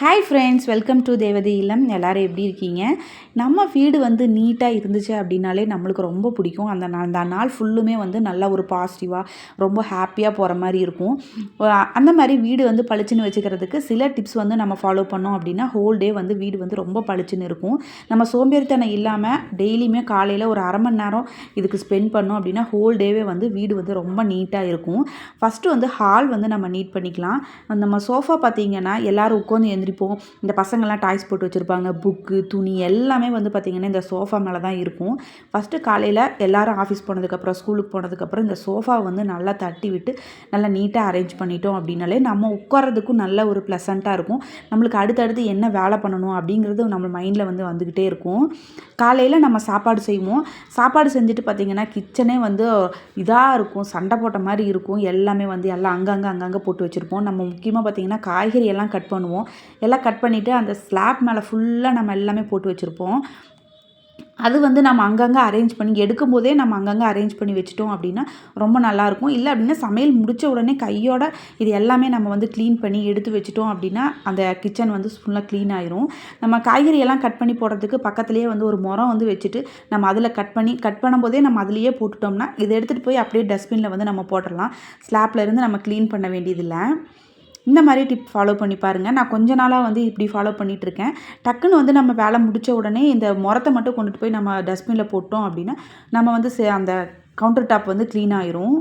Hi friends welcome to தேவதி இல்லம் எல்லோரும் எப்படி இருக்கீங்க? நம்ம வீடு வந்து நீட்டாக இருந்துச்சு அப்படின்னாலே நம்மளுக்கு ரொம்ப பிடிக்கும். அந்த நாள் அந்த நாள் ஃபுல்லுமே வந்து நல்ல ஒரு பாசிட்டிவாக ரொம்ப ஹாப்பியாக போகிற மாதிரி இருக்கும். அந்த மாதிரி வீடு வந்து பளிச்சுன்னு வச்சுக்கிறதுக்கு சில டிப்ஸ் வந்து நம்ம ஃபாலோ பண்ணோம் அப்படின்னா ஹோல் டே வந்து வீடு வந்து ரொம்ப பளிச்சுன்னு இருக்கும். நம்ம சோம்பேறித்தனம் இல்லாமல் டெய்லியுமே காலையில் ஒரு அரை மணி நேரம் இதுக்கு ஸ்பெண்ட் பண்ணோம் அப்படின்னா ஹோல் டேவே வந்து வீடு வந்து ரொம்ப நீட்டாக இருக்கும். ஃபஸ்ட்டு வந்து ஹால் வந்து நம்ம நீட் பண்ணிக்கலாம். நம்ம சோஃபா பார்த்தீங்கன்னா எல்லாரும் உட்காந்து இப்போது இந்த பசங்கள்லாம் டாய்ஸ் போட்டு வச்சுருப்பாங்க புக்கு துணி எல்லாமே வந்து பார்த்திங்கன்னா இந்த சோஃபா மேலே தான் இருக்கும். ஃபஸ்ட்டு காலையில் எல்லாரும் ஆஃபீஸ் போனதுக்கப்புறம் ஸ்கூலுக்கு போனதுக்கப்புறம் இந்த சோஃபா வந்து நல்லா தட்டி விட்டு நல்லா நீட்டாக அரேஞ்ச் பண்ணிட்டோம் அப்படின்னாலே நம்ம உட்கார்றதுக்கும் நல்ல ஒரு ப்ளசண்ட்டாக இருக்கும். நம்மளுக்கு அடுத்தடுத்து என்ன வேலை பண்ணணும் அப்படிங்கிறது நம்ம மைண்டில் வந்து வந்துக்கிட்டே இருக்கும். காலையில் நம்ம சாப்பாடு செய்வோம். சாப்பாடு செஞ்சுட்டு பார்த்திங்கன்னா கிச்சனே வந்து இதாக இருக்கும். சண்டை போட்ட மாதிரி இருக்கும். எல்லாமே வந்து எல்லாம் அங்கங்கே அங்கங்கே போட்டு வச்சுருப்போம். நம்ம முக்கியமாக பார்த்திங்கன்னா காய்கறி எல்லாம் கட் பண்ணுவோம். எல்லாம் கட் பண்ணிவிட்டு அந்த ஸ்லாப் மேலே ஃபுல்லாக நம்ம எல்லாமே போட்டு வச்சுருப்போம். அது வந்து நம்ம அங்கங்கே அரேஞ்ச் பண்ணி எடுக்கும்போதே நம்ம அங்கங்கே அரேஞ்ச் பண்ணி வச்சுட்டோம் அப்படின்னா ரொம்ப நல்லாயிருக்கும் இல்லை அப்படின்னா சமையல் முடித்த உடனே கையோட இது எல்லாமே நம்ம வந்து க்ளீன் பண்ணி எடுத்து வச்சுட்டோம் அப்படின்னா அந்த கிச்சன் வந்து ஃபுல்லாக க்ளீன் ஆயிரும். நம்ம காய்கறி எல்லாம் கட் பண்ணி போடுறதுக்கு பக்கத்துலேயே வந்து ஒரு முறம் வந்து வச்சுட்டு நம்ம அதில் கட் பண்ணி கட் பண்ணும்போதே நம்ம அதுலேயே போட்டுட்டோம்னா இதை எடுத்துகிட்டு போய் அப்படியே டஸ்ட்பினில் வந்து நம்ம போட்டுடலாம் ஸ்லாப்லேருந்து நம்ம க்ளீன் பண்ண வேண்டியதில்லை. இந்த மாதிரி டிப் ஃபாலோ பண்ணி பாருங்கள் நான் கொஞ்ச நாளாக வந்து இப்படி ஃபாலோ பண்ணிகிட்ருக்கேன் டக்குன்னு வந்து நம்ம வேலை முடித்த உடனே இந்த முறத்தை மட்டும் கொண்டுட்டு போய் நம்ம டஸ்ட்பினில் போட்டோம் அப்படின்னா நம்ம வந்து சே- அந்த கவுண்டர் டாப் வந்து க்ளீன் ஆயிரும்.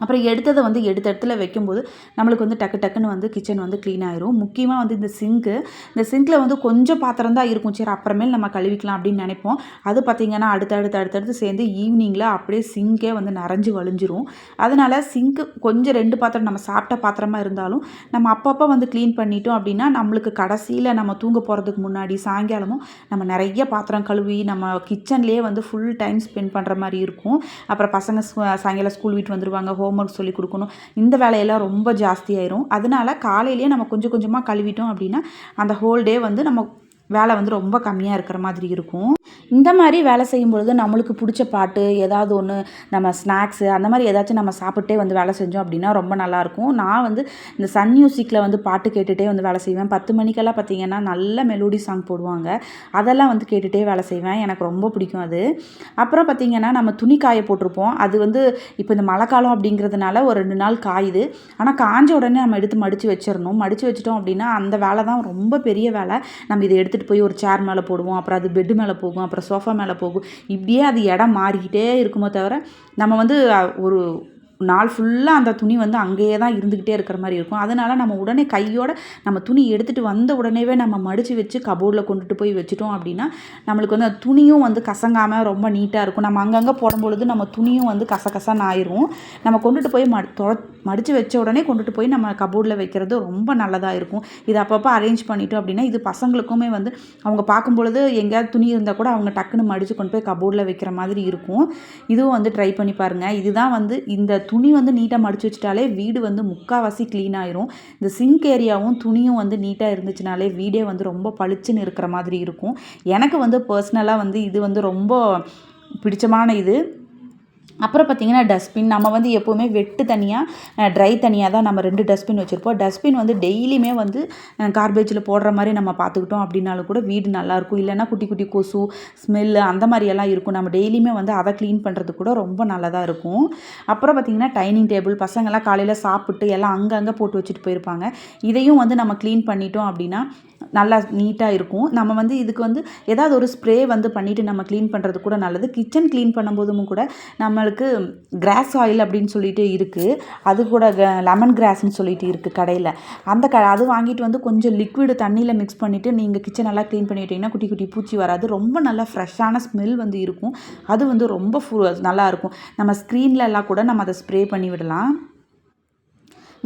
அப்புறம் எடுத்ததை வந்து எடுத்த இடத்துல வைக்கும்போது நம்மளுக்கு வந்து டக்கு டக்குன்னு வந்து கிச்சன் வந்து க்ளீன் ஆயிரும். முக்கியமாக வந்து இந்த சிங்க்கு இந்த சிங்க்கில் வந்து கொஞ்சம் பாத்திரம் தான் இருக்கும். சரி அப்புறமேல் நம்ம கழுவிக்கலாம் அப்படின்னு நினைப்போம். அது பார்த்திங்கன்னா அடுத்தடுத்து அடுத்தடுத்து சேர்ந்து ஈவினிங்கில் அப்படியே சிங்கே வந்து நிறைஞ்சு வழிஞ்சிரும். அதனால் சிங்க்கு கொஞ்சம் ரெண்டு பாத்திரம் நம்ம சாப்பிட்ட பாத்திரமாக இருந்தாலும் நம்ம அப்பப்போ வந்து க்ளீன் பண்ணிட்டோம் அப்படின்னா நம்மளுக்கு கடைசியில் நம்ம தூங்க போகிறதுக்கு முன்னாடி சாயங்காலமும் நம்ம நிறைய பாத்திரம் கழுவி நம்ம கிச்சன்லேயே வந்து ஃபுல் டைம் ஸ்பெண்ட் பண்ணுற மாதிரி இருக்கும். அப்புறம் பசங்க சாயங்காலம் ஸ்கூல் வீட்டு ஹோம் ஹோம்ஒர்க் சொல்லி கொடுக்கணும். இந்த வேலையெல்லாம் ரொம்ப ஜாஸ்தியாயிரும் அதனால காலையிலேயே நம்ம கொஞ்சம் கொஞ்சமாக கழுவிட்டோம் அப்படின்னா அந்த ஹோல் டே வந்து நம்ம வேலை வந்து ரொம்ப கம்மியாக இருக்கிற மாதிரி இருக்கும். இந்த மாதிரி வேலை செய்யும் பொழுது நம்மளுக்கு பிடிச்ச பாட்டு ஏதாவது ஒன்று நம்ம ஸ்நாக்ஸு அந்த மாதிரி ஏதாச்சும் நம்ம சாப்பிட்டே வந்து வேலை செஞ்சோம் அப்படின்னா ரொம்ப நல்லாயிருக்கும் நான் வந்து இந்த சன் மியூசிக்கில் வந்து பாட்டு கேட்டுகிட்டே வந்து வேலை செய்வேன். பத்து மணிக்கெல்லாம் பார்த்தீங்கன்னா நல்ல மெலோடி சாங் போடுவாங்க. அதெல்லாம் வந்து கேட்டுகிட்டே வேலை செய்வேன். எனக்கு ரொம்ப பிடிக்கும் அது. அப்புறம் பார்த்தீங்கன்னா நம்ம துணி காய போட்டிருப்போம். அது வந்து இப்போ இந்த மழை காலம் அப்படிங்கிறதுனால ஒரு ரெண்டு நாள் காயுது. ஆனால் காஞ்ச உடனே நம்ம எடுத்து மடித்து வச்சிடணும். மடித்து வச்சிட்டோம் அப்படின்னா அந்த வேலை தான் ரொம்ப பெரிய வேலை. நம்ம இதை எடுத்து எடுத்துகிட்டு போய் ஒரு சேர் மேலே போடுவோம். அப்புறம் அது பெட்டு மேலே போகும். அப்புறம் சோஃபா மேலே போகும். இப்படியே அது இடம் மாறிக்கிட்டே இருக்குமோ தவிர நம்ம வந்து ஒரு நாள் ஃபுல்லாக அந்த துணி வந்து அங்கேயே தான் இருந்துக்கிட்டே இருக்கிற மாதிரி இருக்கும். அதனால் நம்ம உடனே கையோட நம்ம துணி எடுத்துகிட்டு வந்த உடனேவே நம்ம மடித்து வச்சு கபோர்டில் கொண்டுட்டு போய் வச்சுட்டோம் அப்படின்னா நம்மளுக்கு வந்து அந்த துணியும் வந்து கசங்காமல் ரொம்ப நீட்டாக இருக்கும். நம்ம அங்கங்கே போடும்பொழுது நம்ம துணியும் வந்து கசகசன்னு ஆயிரும். நம்ம கொண்டுட்டு போய் மடி தொட மடித்து வச்ச உடனே கொண்டுட்டு போய் நம்ம கபோர்டில் வைக்கிறது ரொம்ப நல்லதாக இருக்கும். இது அப்பப்போ அரேஞ்ச் பண்ணிட்டோம் அப்படின்னா இது பசங்களுக்குமே வந்து அவங்க பார்க்கும் பொழுது எங்கேயாவது துணி இருந்தால் கூட அவங்க டக்குன்னு மடித்து கொண்டு போய் கபோர்டில் வைக்கிற மாதிரி இருக்கும். இதுவும் வந்து ட்ரை பண்ணி பாருங்கள் இதுதான் வந்து இந்த துணி வந்து நீட்டாக மடித்து வச்சுட்டாலே வீடு வந்து முக்கால்வாசி க்ளீன் ஆயிரும். இந்த சிங்க் ஏரியாவும் துணியும் வந்து நீட்டாக இருந்துச்சுனாலே வீடே வந்து ரொம்ப பளிச்சுன்னு இருக்கிற மாதிரி இருக்கும். எனக்கு வந்து பர்சனலாக வந்து இது வந்து ரொம்ப பிடிச்சமான இது. அப்புறம் பார்த்தீங்கன்னா டஸ்ட்பின் நம்ம வந்து எப்போவுமே வெட்டு தனியாக ட்ரை தனியாக தான் நம்ம ரெண்டு டஸ்ட்பின் வச்சுருப்போம். டஸ்ட்பின் வந்து டெய்லியுமே வந்து கார்பேஜில் போடுற மாதிரி நம்ம பார்த்துக்கிட்டோம் அப்படின்னாலும் கூட வீடு நல்லாயிருக்கும். இல்லைன்னா குட்டி குட்டி கொசு ஸ்மெல்லு அந்த மாதிரியெல்லாம் இருக்கும். நம்ம டெய்லியுமே வந்து அதை க்ளீன் பண்ணுறது கூட ரொம்ப நல்லதாக இருக்கும். அப்புறம் பார்த்தீங்கன்னா டைனிங் டேபிள் பசங்கள்லாம் காலையில் சாப்பிட்டு எல்லாம் அங்கங்கே போட்டு வச்சுட்டு போயிருப்பாங்க. இதையும் வந்து நம்ம க்ளீன் பண்ணிட்டோம் அப்படின்னா நல்லா நீட்டாக இருக்கும். நம்ம வந்து இதுக்கு வந்து ஏதாவது ஒரு ஸ்ப்ரே வந்து பண்ணிவிட்டு நம்ம க்ளீன் பண்ணுறது கூட நல்லது. கிச்சன் க்ளீன் பண்ணும்போதும் கூட நம்மளுக்கு கிராஸ் ஆயில் அப்படின்னு சொல்லிட்டு இருக்குது அது கூட லெமன் கிராஸ்ன்னு சொல்லிட்டு இருக்குது கடையில். அந்த க அது வாங்கிட்டு வந்து கொஞ்சம் லிக்விடு தண்ணியில் மிக்ஸ் பண்ணிவிட்டு நீங்கள் கிச்சன் நல்லா க்ளீன் பண்ணிட்டீங்கன்னா குட்டி குட்டி பூச்சி வராது. ரொம்ப நல்லா ஃப்ரெஷ்ஷான ஸ்மெல் வந்து இருக்கும். அது வந்து ரொம்ப ஃபு நல்லாயிருக்கும் நம்ம ஸ்க்ரீன்லலாம் கூட நம்ம அதை ஸ்ப்ரே பண்ணி விடலாம்.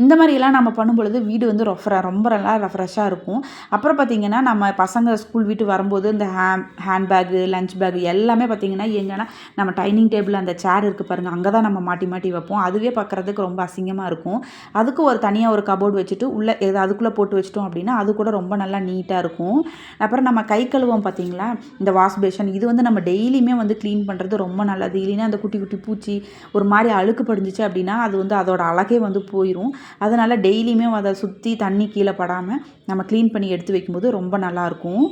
இந்த மாதிரியெல்லாம் நம்ம பண்ணும்பொழுது வீடு வந்து ரொஃப்ர ரொம்ப நல்லா ரெஃப்ரெஷ்ஷாக இருக்கும். அப்புறம் பார்த்திங்கன்னா நம்ம பசங்க ஸ்கூல் வீட்டு வரும்போது இந்த ஹேம் ஹேண்ட்பேக்கு லஞ்ச் பேக் எல்லாமே பார்த்திங்கன்னா எங்கன்னா நம்ம டைனிங் டேபிள் அந்த சேர் இருக்குது பாருங்கள் அங்கே தான் நம்ம மாட்டி மாட்டி வைப்போம். அதுவே பார்க்குறதுக்கு ரொம்ப அசிங்கமாக இருக்கும். அதுக்கு ஒரு தனியாக ஒரு கபோர்டு வச்சுட்டு உள்ளே எது அதுக்குள்ளே போட்டு வச்சிட்டோம் அப்படின்னா அது கூட ரொம்ப நல்லா நீட்டாக இருக்கும். அப்புறம் நம்ம கை கழுவோம் பார்த்திங்களா இந்த வாஷ் பேஷன் இது வந்து நம்ம டெய்லியுமே வந்து க்ளீன் பண்ணுறது ரொம்ப நல்லது. இல்லைன்னா அந்த குட்டி குட்டி பூச்சி ஒரு மாதிரி அழுக்கு படிஞ்சிச்சு அப்படின்னா அது வந்து அதோட அழகே வந்து போயிடும் அதனால் டெய்லியுமே அதை சுற்றி தண்ணி கீழே படாமல் நம்ம க்ளீன் பண்ணி எடுத்து வைக்கும்போது ரொம்ப நல்லாயிருக்கும்.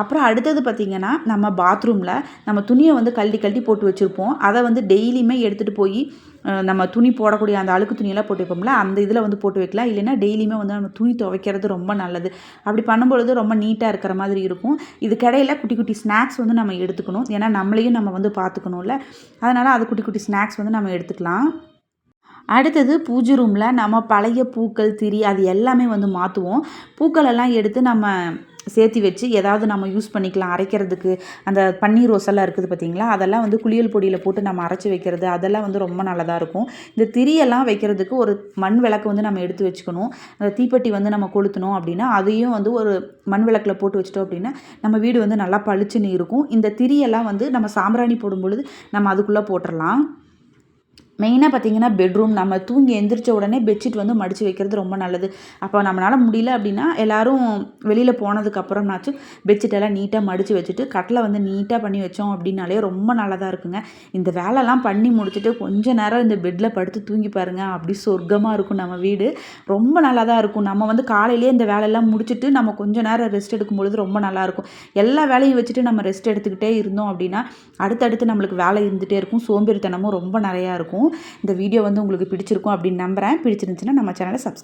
அப்புறம் அடுத்தது பார்த்திங்கன்னா நம்ம பாத்ரூமில் நம்ம துணியை வந்து கழட்டி கழட்டி போட்டு வச்சுருப்போம். அதை வந்து டெய்லியுமே எடுத்துகிட்டு போய் நம்ம துணி போடக்கூடிய அந்த அழுக்கு துணியெல்லாம் போட்டு வைப்போம்ல அந்த இதில் வந்து போட்டு வைக்கலாம். இல்லைன்னா டெய்லியுமே வந்து நம்ம துணி துவைக்கிறது ரொம்ப நல்லது. அப்படி பண்ணும்பொழுது ரொம்ப நீட்டாக இருக்கிற மாதிரி இருக்கும். இதுக்கிடையில் குட்டி குட்டி ஸ்நாக்ஸ் வந்து நம்ம எடுத்துக்கணும். ஏன்னா நம்மளையும் நம்ம வந்து பார்த்துக்கணும்ல. அதனால் அது குட்டி குட்டி ஸ்நாக்ஸ் வந்து நம்ம எடுத்துக்கலாம். அடுத்தது பூஜை ரூமில் நம்ம பழைய பூக்கள் திரி அது எல்லாமே வந்து மாற்றுவோம் பூக்கள் எல்லாம் எடுத்து நம்ம சேர்த்து வச்சு ஏதாவது நம்ம யூஸ் பண்ணிக்கலாம். அரைக்கிறதுக்கு அந்த பன்னீர் ரோசெல்லாம் இருக்குது பார்த்தீங்களா? அதெல்லாம் வந்து குளியல் பொடியில் போட்டு நம்ம அரைச்சி வைக்கிறது. அதெல்லாம் வந்து ரொம்ப நல்லதாக இருக்கும். இந்த திரியெல்லாம் வைக்கிறதுக்கு ஒரு மண் விளக்கு வந்து நம்ம எடுத்து வச்சுக்கணும். அந்த தீப்பெட்டி வந்து நம்ம கொளுத்தணும் அப்படின்னா அதையும் வந்து ஒரு மண் விளக்கில் போட்டு வச்சிட்டோம் அப்படின்னா நம்ம வீடு வந்து நல்லா பளிச்சுன்னு இருக்கும். இந்த திரியெல்லாம் வந்து நம்ம சாம்பிராணி போடும்பொழுது நம்ம அதுக்குள்ளே போட்டுடலாம் மெயினாக பார்த்தீங்கன்னா பெட்ரூம் நம்ம தூங்கி எந்திரிச்ச உடனே பெட்ஷீட் வந்து மடித்து வைக்கிறது ரொம்ப நல்லது. அப்போ நம்மளால் முடியல அப்படின்னா எல்லாரும் வெளியில் போனதுக்கப்புறம்னாச்சும் பெட்ஷீட் எல்லாம் நீட்டாக மடித்து வச்சுட்டு கட்டில் வந்து நீட்டாக பண்ணி வச்சோம் அப்படின்னாலே ரொம்ப நல்லதாக இருக்குங்க. இந்த வேலைலாம் பண்ணி முடிச்சுட்டு கொஞ்ச நேரம் இந்த பெட்டில் படுத்து தூங்கி பாருங்கள் அப்படி சொர்க்கமாக இருக்கும் நம்ம வீடு. ரொம்ப நல்லா தான் இருக்கும். நம்ம வந்து காலையிலேயே இந்த வேலையெல்லாம் முடிச்சுட்டு நம்ம கொஞ்சம் நேரம் ரெஸ்ட் எடுக்கும் பொழுது ரொம்ப நல்லாயிருக்கும் எல்லா வேலையும் வச்சுட்டு நம்ம ரெஸ்ட் எடுத்துக்கிட்டே இருந்தோம் அப்படின்னா அடுத்தடுத்து நம்மளுக்கு வேலை இருந்துகிட்டே இருக்கும். சோம்பேறித்தனமும் ரொம்ப நிறையா இருக்கும். இருக்கும் இந்த வீடியோ வந்து உங்களுக்கு பிடிச்சிருக்கும் அப்படின்னு நம்புகிறேன் பிடிச்சிருந்துச்சுன்னா நம்ம சேனலை சப்ஸ்கிரைப்